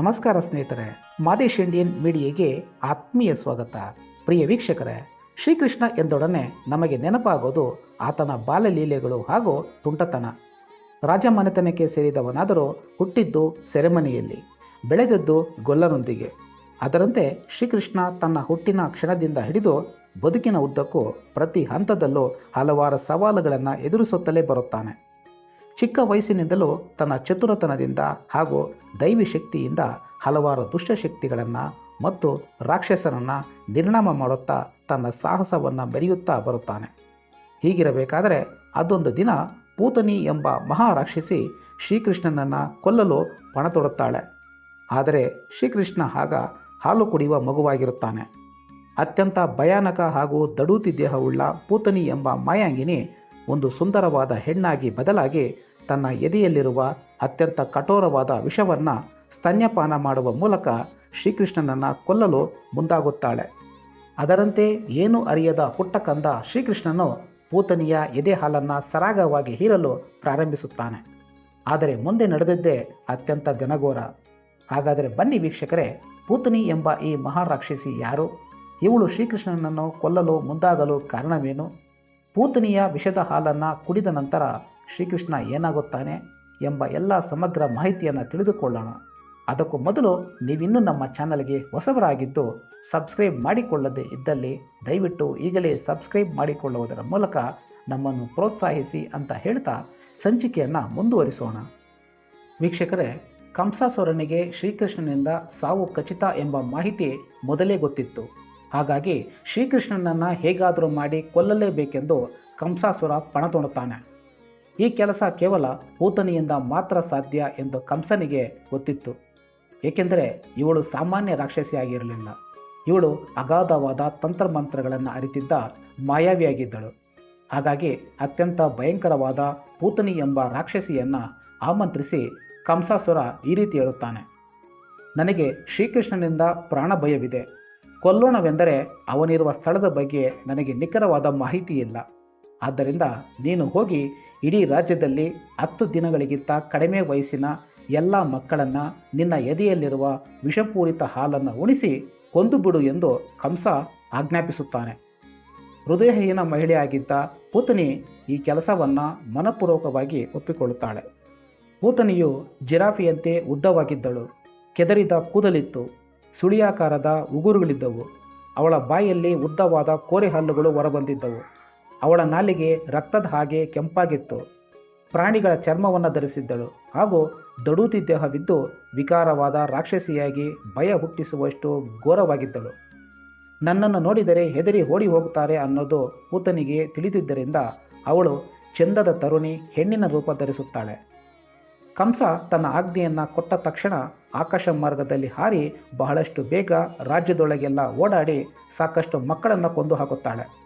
ನಮಸ್ಕಾರ ಸ್ನೇಹಿತರೆ, ಮಾದೇಶ್ ಇಂಡಿಯನ್ ಮೀಡಿಯಾಗೆ ಆತ್ಮೀಯ ಸ್ವಾಗತ. ಪ್ರಿಯ ವೀಕ್ಷಕರೇ, ಶ್ರೀಕೃಷ್ಣ ಎಂದೊಡನೆ ನಮಗೆ ನೆನಪಾಗೋದು ಆತನ ಬಾಲಲೀಲೆಗಳು ಹಾಗೂ ತುಂಟತನ. ರಾಜಮನೆತನಕ್ಕೆ ಸೇರಿದವನಾದರೂ ಹುಟ್ಟಿದ್ದು ಸೆರೆಮನೆಯಲ್ಲಿ, ಬೆಳೆದದ್ದು ಗೊಲ್ಲರೊಂದಿಗೆ. ಅದರಂತೆ ಶ್ರೀಕೃಷ್ಣ ತನ್ನ ಹುಟ್ಟಿನ ಕ್ಷಣದಿಂದ ಹಿಡಿದು ಬದುಕಿನ ಉದ್ದಕ್ಕೂ ಪ್ರತಿ ಹಂತದಲ್ಲೂ ಹಲವಾರು ಸವಾಲುಗಳನ್ನು ಎದುರಿಸುತ್ತಲೇ ಬರುತ್ತಾನೆ. ಚಿಕ್ಕ ವಯಸ್ಸಿನಿಂದಲೂ ತನ್ನ ಚತುರತನದಿಂದ ಹಾಗೂ ದೈವಿ ಶಕ್ತಿಯಿಂದ ಹಲವಾರು ದುಷ್ಟಶಕ್ತಿಗಳನ್ನು ಮತ್ತು ರಾಕ್ಷಸನನ್ನು ನಿರ್ಣಾಮ ಮಾಡುತ್ತಾ ತನ್ನ ಸಾಹಸವನ್ನು ಮೆರೆಯುತ್ತಾ ಬರುತ್ತಾನೆ. ಹೀಗಿರಬೇಕಾದರೆ ಅದೊಂದು ದಿನ ಪೂತನಿ ಎಂಬ ಮಹಾರಾಕ್ಷಸಿ ಶ್ರೀಕೃಷ್ಣನನ್ನು ಕೊಲ್ಲಲು ಪಣ ತೊಡುತ್ತಾಳೆ ಆದರೆ ಶ್ರೀಕೃಷ್ಣ ಆಗ ಹಾಲು ಕುಡಿಯುವ ಮಗುವಾಗಿರುತ್ತಾನೆ. ಅತ್ಯಂತ ಭಯಾನಕ ಹಾಗೂ ದಡೂತಿ ದೇಹವುಳ್ಳ ಪೂತನಿ ಎಂಬ ಮಾಯಾಂಗಿನಿ ಒಂದು ಸುಂದರವಾದ ಹೆಣ್ಣಾಗಿ ಬದಲಾಗಿ ತನ್ನ ಎದೆಯಲ್ಲಿರುವ ಅತ್ಯಂತ ಕಠೋರವಾದ ವಿಷವನ್ನು ಸ್ತನ್ಯಪಾನ ಮಾಡುವ ಮೂಲಕ ಶ್ರೀಕೃಷ್ಣನನ್ನು ಕೊಲ್ಲಲು ಮುಂದಾಗುತ್ತಾಳೆ. ಅದರಂತೆ ಏನು ಅರಿಯದ ಪುಟ್ಟ ಕಂದ ಶ್ರೀಕೃಷ್ಣನು ಪೂತನಿಯ ಎದೆ ಹಾಲನ್ನು ಸರಾಗವಾಗಿ ಹೀರಲು ಪ್ರಾರಂಭಿಸುತ್ತಾನೆ. ಆದರೆ ಮುಂದೆ ನಡೆದದ್ದೇ ಅತ್ಯಂತ ಘನಘೋರ. ಹಾಗಾದರೆ ಬನ್ನಿ ವೀಕ್ಷಕರೇ, ಪೂತನಿ ಎಂಬ ಈ ಮಹಾರಾಕ್ಷಸಿ ಯಾರು? ಇವಳು ಶ್ರೀಕೃಷ್ಣನನ್ನು ಕೊಲ್ಲಲು ಮುಂದಾಗಲು ಕಾರಣವೇನು? ಪೂತನಿಯ ವಿಷದ ಹಾಲನ್ನು ಕುಡಿದ ನಂತರ ಶ್ರೀಕೃಷ್ಣ ಏನಾಗುತ್ತಾನೆ ಎಂಬ ಎಲ್ಲ ಸಮಗ್ರ ಮಾಹಿತಿಯನ್ನು ತಿಳಿದುಕೊಳ್ಳೋಣ. ಅದಕ್ಕೂ ಮೊದಲು ನೀವಿನ್ನೂ ನಮ್ಮ ಚಾನಲ್ಗೆ ಹೊಸಬರಾಗಿದ್ದು ಸಬ್ಸ್ಕ್ರೈಬ್ ಮಾಡಿಕೊಳ್ಳದೆ ಇದ್ದಲ್ಲಿ ದಯವಿಟ್ಟು ಈಗಲೇ ಸಬ್ಸ್ಕ್ರೈಬ್ ಮಾಡಿಕೊಳ್ಳುವುದರ ಮೂಲಕ ನಮ್ಮನ್ನು ಪ್ರೋತ್ಸಾಹಿಸಿ ಅಂತ ಹೇಳ್ತಾ ಸಂಚಿಕೆಯನ್ನು ಮುಂದುವರಿಸೋಣ. ವೀಕ್ಷಕರೇ, ಕಂಸಾಸುರನಿಗೆ ಶ್ರೀಕೃಷ್ಣನಿಂದ ಸಾವು ಖಚಿತ ಎಂಬ ಮಾಹಿತಿ ಮೊದಲೇ ಗೊತ್ತಿತ್ತು. ಹಾಗಾಗಿ ಶ್ರೀಕೃಷ್ಣನನ್ನು ಹೇಗಾದರೂ ಮಾಡಿ ಕೊಲ್ಲಲೇಬೇಕೆಂದು ಕಂಸಾಸುರ ಪಣ ತೊಡುತ್ತಾನೆ ಈ ಕೆಲಸ ಕೇವಲ ಪೂತನಿಯಿಂದ ಮಾತ್ರ ಸಾಧ್ಯ ಎಂದು ಕಂಸನಿಗೆ ಗೊತ್ತಿತ್ತು. ಏಕೆಂದರೆ ಇವಳು ಸಾಮಾನ್ಯ ರಾಕ್ಷಸಿಯಾಗಿರಲಿಲ್ಲ. ಇವಳು ಅಗಾಧವಾದ ತಂತ್ರಮಂತ್ರಗಳನ್ನು ಅರಿತಿದ್ದ ಮಾಯಾವಿಯಾಗಿದ್ದಳು. ಹಾಗಾಗಿ ಅತ್ಯಂತ ಭಯಂಕರವಾದ ಪೂತನಿ ಎಂಬ ರಾಕ್ಷಸಿಯನ್ನು ಆಮಂತ್ರಿಸಿ ಕಂಸಾಸುರ ಈ ರೀತಿ ಹೇಳುತ್ತಾನೆ. ನನಗೆ ಶ್ರೀಕೃಷ್ಣನಿಂದ ಪ್ರಾಣ ಭಯವಿದೆ. ಕೊಲ್ಲೋಣವೆಂದರೆ ಅವನಿರುವ ಸ್ಥಳದ ಬಗ್ಗೆ ನನಗೆ ನಿಖರವಾದ ಮಾಹಿತಿ ಇಲ್ಲ ಆದ್ದರಿಂದ ನೀನು ಹೋಗಿ ಇಡೀ ರಾಜ್ಯದಲ್ಲಿ ಹತ್ತು ದಿನಗಳಿಗಿಂತ ಕಡಿಮೆ ವಯಸ್ಸಿನ ಎಲ್ಲ ಮಕ್ಕಳನ್ನು ನಿನ್ನ ಎದೆಯಲ್ಲಿರುವ ವಿಷಪೂರಿತ ಹಾಲನ್ನು ಉಣಿಸಿ ಕೊಂದು ಬಿಡು ಎಂದು ಕಂಸ ಆಜ್ಞಾಪಿಸುತ್ತಾನೆ. ಹೃದಯಹೀನ ಮಹಿಳೆಯಾಗಿದ್ದ ಪೂತನಿ ಈ ಕೆಲಸವನ್ನು ಮನಪೂರ್ವಕವಾಗಿ ಒಪ್ಪಿಕೊಳ್ಳುತ್ತಾಳೆ. ಪೂತನಿಯು ಜಿರಾಫಿಯಂತೆ ಉದ್ದವಾಗಿದ್ದಳು. ಕೆದರಿದ ಕೂದಲಿತ್ತು. ಸುಳಿಯಾಕಾರದ ಉಗುರುಗಳಿದ್ದವು. ಅವಳ ಬಾಯಲ್ಲಿ ಉದ್ದವಾದ ಕೋರೆ ಹಲ್ಲುಗಳು ಹೊರಬಂದಿದ್ದವು. ಅವಳ ನಾಲಿಗೆ ರಕ್ತದ ಹಾಗೆ ಕೆಂಪಾಗಿತ್ತು. ಪ್ರಾಣಿಗಳ ಚರ್ಮವನ್ನು ಧರಿಸಿದ್ದಳು. ಹಾಗೂ ದಡೂತಿ ದೇಹವಿದ್ದು ವಿಕಾರವಾದ ರಾಕ್ಷಸಿಯಾಗಿ ಭಯ ಹುಟ್ಟಿಸುವಷ್ಟು ಘೋರವಾಗಿದ್ದಳು. ನನ್ನನ್ನು ನೋಡಿದರೆ ಹೆದರಿ ಓಡಿ ಹೋಗುತ್ತಾರೆ ಅನ್ನೋದು ಪೂತನಿಗೆ ತಿಳಿದಿದ್ದರಿಂದ ಅವಳು ಚಂದದ ತರುಣಿ ಹೆಣ್ಣಿನ ರೂಪ ಧರಿಸುತ್ತಾಳೆ. ಕಂಸ ತನ್ನ ಆಜ್ಞೆಯನ್ನು ಕೊಟ್ಟ ತಕ್ಷಣ ಆಕಾಶ ಮಾರ್ಗದಲ್ಲಿ ಹಾರಿ ಬಹಳಷ್ಟು ಬೇಗ ರಾಜ್ಯದೊಳಗೆಲ್ಲ ಓಡಾಡಿ ಸಾಕಷ್ಟು ಮಕ್ಕಳನ್ನು ಕೊಂದು ಹಾಕುತ್ತಾಳೆ.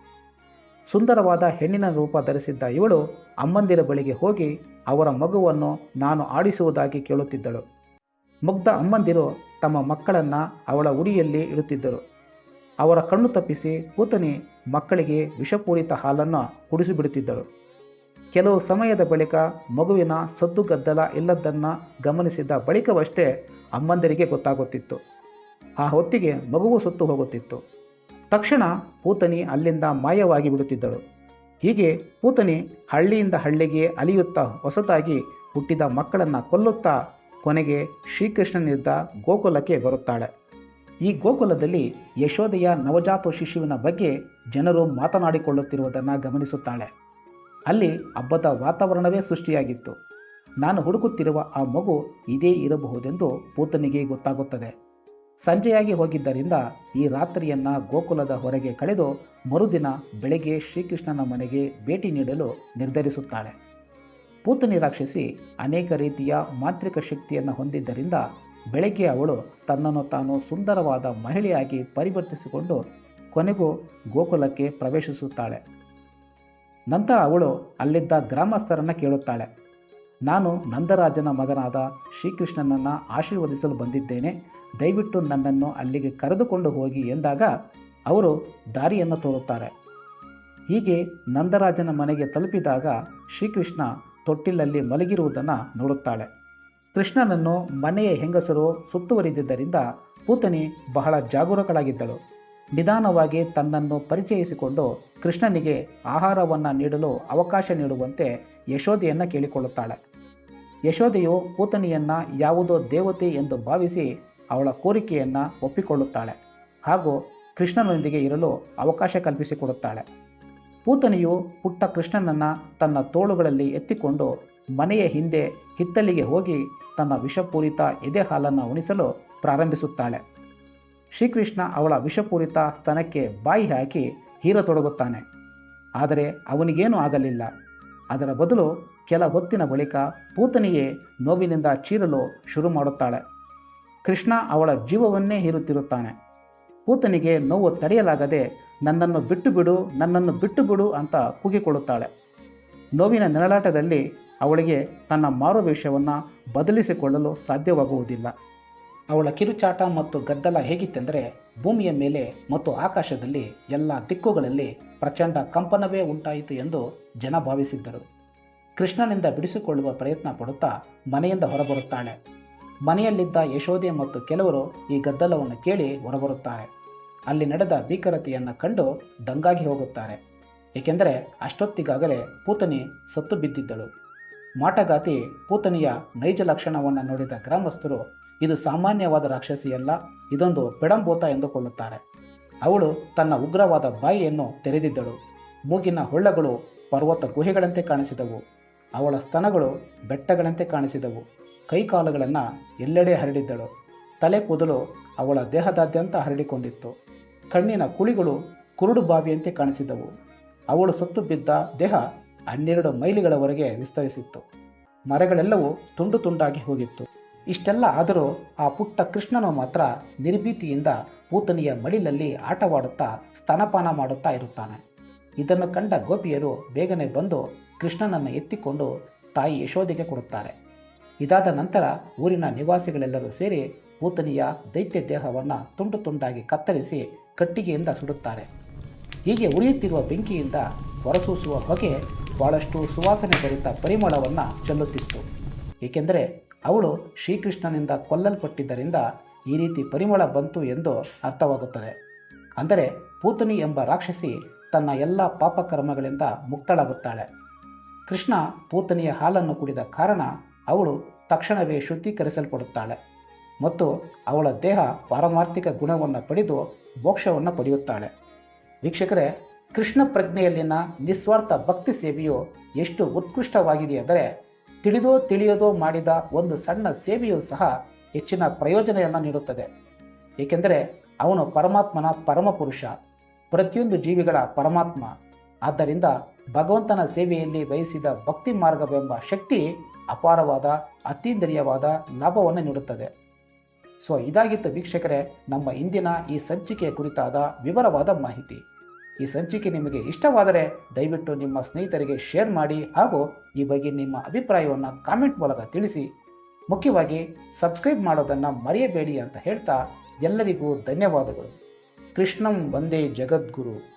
ಸುಂದರವಾದ ಹೆಣ್ಣಿನ ರೂಪ ಧರಿಸಿದ್ದ ಇವಳು ಅಮ್ಮಂದಿರ ಬಳಿಗೆ ಹೋಗಿ ಅವರ ಮಗುವನ್ನು ನಾನು ಆಡಿಸುವುದಾಗಿ ಕೇಳುತ್ತಿದ್ದಳು. ಮುಗ್ಧ ಅಮ್ಮಂದಿರು ತಮ್ಮ ಮಕ್ಕಳನ್ನು ಅವಳ ಉರಿಯಲ್ಲಿ ಇಡುತ್ತಿದ್ದರು. ಅವರ ಕಣ್ಣು ತಪ್ಪಿಸಿ ಕೂತನಿ ಮಕ್ಕಳಿಗೆ ವಿಷಪೂರಿತ ಹಾಲನ್ನು ಕುಡಿಸಿಬಿಡುತ್ತಿದ್ದಳು. ಕೆಲವು ಸಮಯದ ಬಳಿಕ ಮಗುವಿನ ಸದ್ದುಗದ್ದಲ ಇಲ್ಲದನ್ನು ಗಮನಿಸಿದ ಬಳಿಕವಷ್ಟೇ ಅಮ್ಮಂದಿರಿಗೆ ಗೊತ್ತಾಗುತ್ತಿತ್ತು. ಆ ಹೊತ್ತಿಗೆ ಮಗುವು ಸುತ್ತು ಹೋಗುತ್ತಿತ್ತು. ತಕ್ಷಣ ಪೂತನಿ ಅಲ್ಲಿಂದ ಮಾಯವಾಗಿ ಬಿಡುತ್ತಿದ್ದಳು. ಹೀಗೆ ಪೂತನಿ ಹಳ್ಳಿಯಿಂದ ಹಳ್ಳಿಗೆ ಅಲಿಯುತ್ತಾ ಹೊಸತಾಗಿ ಹುಟ್ಟಿದ ಮಕ್ಕಳನ್ನು ಕೊಲ್ಲುತ್ತಾ ಕೊನೆಗೆ ಶ್ರೀಕೃಷ್ಣನಿದ್ದ ಗೋಕುಲಕ್ಕೆ ಬರುತ್ತಾಳೆ. ಈ ಗೋಕುಲದಲ್ಲಿ ಯಶೋದೆಯ ನವಜಾತ ಶಿಶುವಿನ ಬಗ್ಗೆ ಜನರು ಮಾತನಾಡಿಕೊಳ್ಳುತ್ತಿರುವುದನ್ನು ಗಮನಿಸುತ್ತಾಳೆ. ಅಲ್ಲಿ ಹಬ್ಬದ ವಾತಾವರಣವೇ ಸೃಷ್ಟಿಯಾಗಿತ್ತು. ನಾನು ಹುಡುಕುತ್ತಿರುವ ಆ ಮಗು ಇದೇ ಇರಬಹುದೆಂದು ಪೂತನಿಗೆ ಗೊತ್ತಾಗುತ್ತದೆ. ಸಂಜೆಯಾಗಿ ಹೋಗಿದ್ದರಿಂದ ಈ ರಾತ್ರಿಯನ್ನು ಗೋಕುಲದ ಹೊರಗೆ ಕಳೆದು ಮರುದಿನ ಬೆಳಗ್ಗೆ ಶ್ರೀಕೃಷ್ಣನ ಮನೆಗೆ ಭೇಟಿ ನೀಡಲು ನಿರ್ಧರಿಸುತ್ತಾಳೆ. ಪೂತನಿ ರಾಕ್ಷಸಿ ಅನೇಕ ರೀತಿಯ ಮಾಂತ್ರಿಕ ಶಕ್ತಿಯನ್ನು ಹೊಂದಿದ್ದರಿಂದ ಬೆಳಗ್ಗೆ ಅವಳು ತನ್ನನ್ನು ತಾನು ಸುಂದರವಾದ ಮಹಿಳೆಯಾಗಿ ಪರಿವರ್ತಿಸಿಕೊಂಡು ಕೊನೆಗೂ ಗೋಕುಲಕ್ಕೆ ಪ್ರವೇಶಿಸುತ್ತಾಳೆ. ನಂತರ ಅವಳು ಅಲ್ಲಿದ್ದ ಗ್ರಾಮಸ್ಥರನ್ನು ಕೇಳುತ್ತಾಳೆ. ನಾನು ನಂದರಾಜನ ಮಗನಾದ ಶ್ರೀಕೃಷ್ಣನನ್ನು ಆಶೀರ್ವದಿಸಲು ಬಂದಿದ್ದೇನೆ. ದಯವಿಟ್ಟು ನನ್ನನ್ನು ಅಲ್ಲಿಗೆ ಕರೆದುಕೊಂಡು ಹೋಗಿ ಎಂದಾಗ ಅವರು ದಾರಿಯನ್ನು ತೋರುತ್ತಾರೆ. ಹೀಗೆ ನಂದರಾಜನ ಮನೆಗೆ ತಲುಪಿದಾಗ ಶ್ರೀಕೃಷ್ಣ ತೊಟ್ಟಿಲಲ್ಲಿ ಮಲಗಿರುವುದನ್ನು ನೋಡುತ್ತಾಳೆ. ಕೃಷ್ಣನನ್ನು ಮನೆಯ ಹೆಂಗಸರು ಸುತ್ತುವರಿದಿದ್ದರಿಂದ ಪೂತನಿ ಬಹಳ ಜಾಗರೂಕಳಾಗಿದ್ದಳು. ನಿಧಾನವಾಗಿ ತನ್ನನ್ನು ಪರಿಚಯಿಸಿಕೊಂಡು ಕೃಷ್ಣನಿಗೆ ಆಹಾರವನ್ನು ನೀಡಲು ಅವಕಾಶ ನೀಡುವಂತೆ ಯಶೋದೆಯನ್ನು ಕೇಳಿಕೊಳ್ಳುತ್ತಾಳೆ. ಯಶೋದೆಯು ಪೂತನಿಯನ್ನು ಯಾವುದೋ ದೇವತೆ ಎಂದು ಭಾವಿಸಿ ಅವಳ ಕೋರಿಕೆಯನ್ನು ಒಪ್ಪಿಕೊಳ್ಳುತ್ತಾಳೆ ಹಾಗೂ ಕೃಷ್ಣನೊಂದಿಗೆ ಇರಲು ಅವಕಾಶ ಕಲ್ಪಿಸಿಕೊಡುತ್ತಾಳೆ. ಪೂತನಿಯು ಪುಟ್ಟ ಕೃಷ್ಣನನ್ನು ತನ್ನ ತೋಳುಗಳಲ್ಲಿ ಎತ್ತಿಕೊಂಡು ಮನೆಯ ಹಿಂದೆ ಹಿತ್ತಲಿಗೆ ಹೋಗಿ ತನ್ನ ವಿಷಪೂರಿತ ಎದೆ ಹಾಲನ್ನು ಉಣಿಸಲು ಪ್ರಾರಂಭಿಸುತ್ತಾಳೆ. ಶ್ರೀಕೃಷ್ಣ ಅವಳ ವಿಷಪೂರಿತ ಸ್ತನಕ್ಕೆ ಬಾಯಿ ಹಾಕಿ ಹೀರತೊಡಗುತ್ತಾನೆ. ಆದರೆ ಅವನಿಗೇನೂ ಆಗಲಿಲ್ಲ. ಅದರ ಬದಲು ಕೆಲ ಹೊತ್ತಿನ ಬಳಿಕ ಪೂತನಿಯೇ ನೋವಿನಿಂದ ಚೀರಲು ಶುರು ಮಾಡುತ್ತಾಳೆ. ಕೃಷ್ಣ ಅವಳ ಜೀವವನ್ನೇ ಹೀರುತ್ತಿರುತ್ತಾನೆ. ಪೂತನಿಗೆ ನೋವು ತಡೆಯಲಾಗದೆ ನನ್ನನ್ನು ಬಿಟ್ಟು ಬಿಡು ನನ್ನನ್ನು ಬಿಟ್ಟು ಬಿಡು ಅಂತ ಕೂಗಿಕೊಳ್ಳುತ್ತಾಳೆ. ನೋವಿನ ನೆರಳಾಟದಲ್ಲಿ ಅವಳಿಗೆ ತನ್ನ ಮಾರುವೇಷವನ್ನು ಬದಲಿಸಿಕೊಳ್ಳಲು ಸಾಧ್ಯವಾಗುವುದಿಲ್ಲ. ಅವಳ ಕಿರುಚಾಟ ಮತ್ತು ಗದ್ದಲ ಹೇಗಿತ್ತೆಂದರೆ ಭೂಮಿಯ ಮೇಲೆ ಮತ್ತು ಆಕಾಶದಲ್ಲಿ ಎಲ್ಲ ದಿಕ್ಕುಗಳಲ್ಲಿ ಪ್ರಚಂಡ ಕಂಪನವೇ ಉಂಟಾಯಿತು ಎಂದು ಜನ ಭಾವಿಸಿದ್ದರು. ಕೃಷ್ಣನಿಂದ ಬಿಡಿಸಿಕೊಳ್ಳುವ ಪ್ರಯತ್ನ ಪಡುತ್ತಾ ಮನೆಯಿಂದ ಹೊರಬರುತ್ತಾಳೆ. ಮನೆಯಲ್ಲಿದ್ದ ಯಶೋದೆ ಮತ್ತು ಕೆಲವರು ಈ ಗದ್ದಲವನ್ನು ಕೇಳಿ ಹೊರಬರುತ್ತಾರೆ. ಅಲ್ಲಿ ನಡೆದ ಭೀಕರತೆಯನ್ನು ಕಂಡು ದಂಗಾಗಿ ಹೋಗುತ್ತಾರೆ. ಏಕೆಂದರೆ ಅಷ್ಟೊತ್ತಿಗಾಗಲೇ ಪೂತನಿ ಸತ್ತು ಬಿದ್ದಿದ್ದಳು. ಮಾಟಗಾತಿ ಪೂತನಿಯ ನೈಜ ಲಕ್ಷಣವನ್ನು ನೋಡಿದ ಗ್ರಾಮಸ್ಥರು, ಇದು ಸಾಮಾನ್ಯವಾದ ರಾಕ್ಷಸಿಯಲ್ಲ, ಇದೊಂದು ಪೆಡಂಬೋತ ಎಂದುಕೊಳ್ಳುತ್ತಾರೆ. ಅವಳು ತನ್ನ ಉಗ್ರವಾದ ಬಾಯಿಯನ್ನು ತೆರೆದಿದ್ದಳು. ಮೂಗಿನ ಹೊಳ್ಳಗಳು ಪರ್ವತ ಗುಹೆಗಳಂತೆ ಕಾಣಿಸಿದವು. ಅವಳ ಸ್ತನಗಳು ಬೆಟ್ಟಗಳಂತೆ ಕಾಣಿಸಿದವು. ಕೈಕಾಲುಗಳನ್ನು ಎಲ್ಲೆಡೆ ಹರಡಿದ್ದಳು. ತಲೆ ಕೂದಲು ಅವಳ ದೇಹದಾದ್ಯಂತ ಹರಡಿಕೊಂಡಿತ್ತು. ಕಣ್ಣಿನ ಕುಳಿಗಳು ಕುರುಡು ಬಾವಿಯಂತೆ ಕಾಣಿಸಿದವು ಅವಳು ಸತ್ತು ಬಿದ್ದ ದೇಹ ಹನ್ನೆರಡು ಮೈಲಿಗಳವರೆಗೆ ವಿಸ್ತರಿಸಿತ್ತು. ಮರಗಳೆಲ್ಲವೂ ತುಂಡು ತುಂಡಾಗಿ ಹೋಗಿತ್ತು. ಇಷ್ಟೆಲ್ಲ ಆದರೂ ಆ ಪುಟ್ಟ ಕೃಷ್ಣನು ಮಾತ್ರ ನಿರ್ಭೀತಿಯಿಂದ ಪೂತನಿಯ ಮಡಿಲಲ್ಲಿ ಆಟವಾಡುತ್ತಾ ಸ್ತನಪಾನ ಮಾಡುತ್ತಾ ಇರುತ್ತಾನೆ. ಇದನ್ನು ಕಂಡ ಗೋಪಿಯರು ಬೇಗನೆ ಬಂದು ಕೃಷ್ಣನನ್ನು ಎತ್ತಿಕೊಂಡು ತಾಯಿ ಯಶೋದೆಗೆ ಕೊಡುತ್ತಾರೆ. ಇದಾದ ನಂತರ ಊರಿನ ನಿವಾಸಿಗಳೆಲ್ಲರೂ ಸೇರಿ ಪೂತನಿಯ ದೈತ್ಯ ದೇಹವನ್ನು ತುಂಡು ತುಂಡಾಗಿ ಕತ್ತರಿಸಿ ಕಟ್ಟಿಗೆಯಿಂದ ಸುಡುತ್ತಾರೆ. ಹೀಗೆ ಉಳಿಯುತ್ತಿರುವ ಬೆಂಕಿಯಿಂದ ಹೊರಸೂಸುವ ಹೊಗೆ ಬಹಳಷ್ಟು ಸುವಾಸನೆ ಭರಿತ ಪರಿಮಳವನ್ನು ಚೆಲ್ಲುತ್ತಿತ್ತು. ಏಕೆಂದರೆ ಅವಳು ಶ್ರೀಕೃಷ್ಣನಿಂದ ಕೊಲ್ಲಲ್ಪಟ್ಟಿದ್ದರಿಂದ ಈ ರೀತಿ ಪರಿಮಳ ಬಂತು ಎಂದು ಅರ್ಥವಾಗುತ್ತದೆ. ಅಂದರೆ ಪೂತನಿ ಎಂಬ ರಾಕ್ಷಸಿ ತನ್ನ ಎಲ್ಲ ಪಾಪಕರ್ಮಗಳಿಂದ ಮುಕ್ತಳಾಗುತ್ತಾಳೆ. ಕೃಷ್ಣ ಪೂತನಿಯ ಹಾಲನ್ನು ಕುಡಿದ ಕಾರಣ ಅವಳು ತಕ್ಷಣವೇ ಶುದ್ಧೀಕರಿಸಲ್ಪಡುತ್ತಾಳೆ ಮತ್ತು ಅವಳ ದೇಹ ಪಾರಮಾರ್ಥಿಕ ಗುಣವನ್ನು ಪಡೆದು ಮೋಕ್ಷವನ್ನು ಪಡೆಯುತ್ತಾಳೆ. ವೀಕ್ಷಕರೇ, ಕೃಷ್ಣ ಪ್ರಜ್ಞೆಯಲ್ಲಿನ ನಿಸ್ವಾರ್ಥ ಭಕ್ತಿ ಸೇವೆಯು ಎಷ್ಟು ಉತ್ಕೃಷ್ಟವಾಗಿದೆ ಅಂದರೆ ತಿಳಿದೋ ತಿಳಿಯದೋ ಮಾಡಿದ ಒಂದು ಸಣ್ಣ ಸೇವೆಯೂ ಸಹ ಹೆಚ್ಚಿನ ಪ್ರಯೋಜನೆಯನ್ನು ನೀಡುತ್ತದೆ. ಏಕೆಂದರೆ ಅವನು ಪರಮಾತ್ಮನ ಪರಮಪುರುಷ, ಪ್ರತಿಯೊಂದು ಜೀವಿಗಳ ಪರಮಾತ್ಮ. ಆದ್ದರಿಂದ ಭಗವಂತನ ಸೇವೆಯಲ್ಲಿ ಬಯಸಿದ ಭಕ್ತಿ ಮಾರ್ಗವೆಂಬ ಶಕ್ತಿ ಅಪಾರವಾದ, ಅತೀಂದ್ರಿಯವಾದ ಲಾಭವನ್ನು ನೀಡುತ್ತದೆ. ಸೊ ಇದಾಗಿತ್ತು ವೀಕ್ಷಕರೇ, ನಮ್ಮ ಇಂದಿನ ಈ ಸಂಚಿಕೆಯ ಕುರಿತಾದ ವಿವರವಾದ ಮಾಹಿತಿ. ಈ ಸಂಚಿಕೆ ನಿಮಗೆ ಇಷ್ಟವಾದರೆ ದಯವಿಟ್ಟು ನಿಮ್ಮ ಸ್ನೇಹಿತರಿಗೆ ಶೇರ್ ಮಾಡಿ ಹಾಗೂ ಈ ಬಗ್ಗೆ ನಿಮ್ಮ ಅಭಿಪ್ರಾಯವನ್ನು ಕಾಮೆಂಟ್ ಮೂಲಕ ತಿಳಿಸಿ. ಮುಖ್ಯವಾಗಿ, ಸಬ್ಸ್ಕ್ರೈಬ್ ಮಾಡೋದನ್ನು ಮರೆಯಬೇಡಿ ಅಂತ ಹೇಳ್ತಾ ಎಲ್ಲರಿಗೂ ಧನ್ಯವಾದಗಳು. ಕೃಷ್ಣಂ ಒಂದೇ ಜಗದ್ಗುರು.